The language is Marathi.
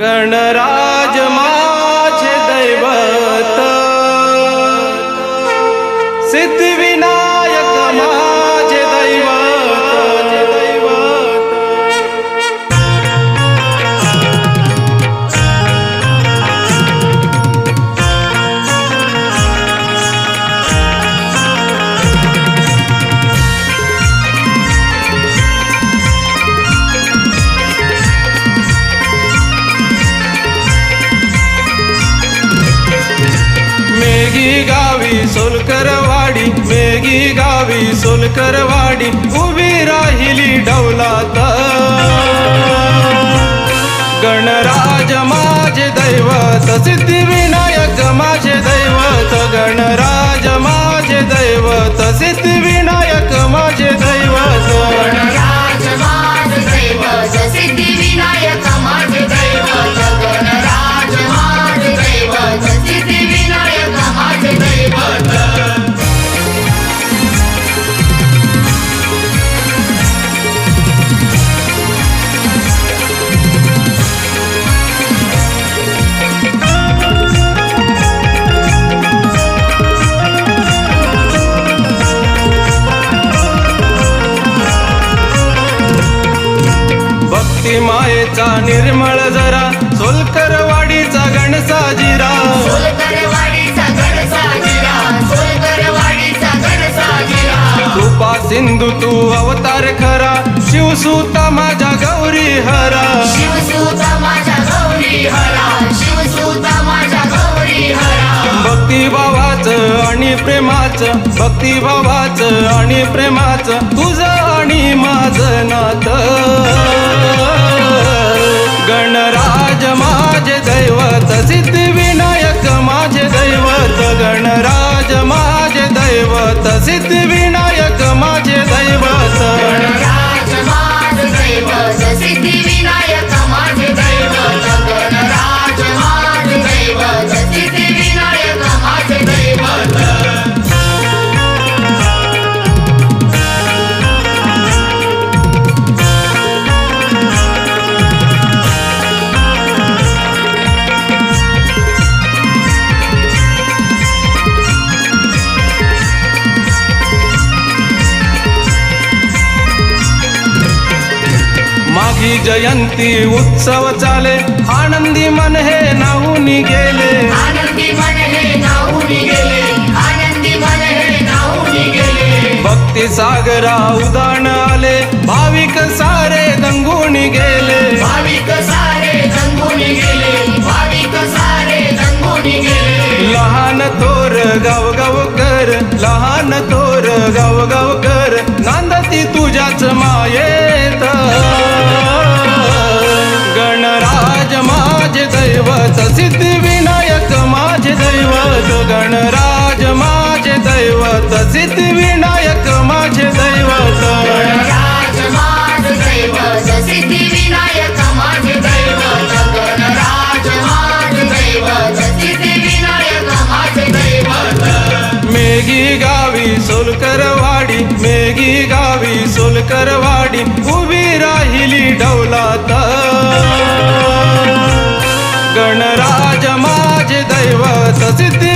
गणराज माझे दैवत. सिद्धविना मेघी गावी सोलकरवाडी मेघी गावी सोलकरवाडी उभी राहिली डौलात. गणराज माझे दैवत सिद्धिविनायक माझे दैवत गणराज माझे दैवत सिद्धिविनायक माझे दैवत. गणराज माझे दैवत सिद्धी भक्ती मायेचा निर्मळ जरा सोलकरवाडीचा गणसाजिरा कृपा सिंधू तू अवतार खरा शिवसूता माझ्या गौरी हरा. शिवसूता माझ्या गौरी हरा शिवसूता माझ्या गौरी हरा. भक्ती भावाचं आणि प्रेमाचं भक्ती भावाचं आणि प्रेमाचं तुझं आणि माझं नात. दैवत सिद्धिविनायक जयंती उत्सव चाले. आनंदी मन हे नाहून गेले. आनंदी मन हे नाहून गेले. आनंदी मन हे नाहून गेले. भक्ती सागरा उदान आले. भाविक सारे दंगून गेले. भाविक सारे जंगून गेले. भाविक सारे जंगून गेले. लहान थोर गाव गाव कर. लहान थोर गाव गाव कर. मेघी गावी सोलकरवाडी मेघी गावी सोलकरवाडी उभी राहिली डौलात. गणराज माझे दैवत सिद्धी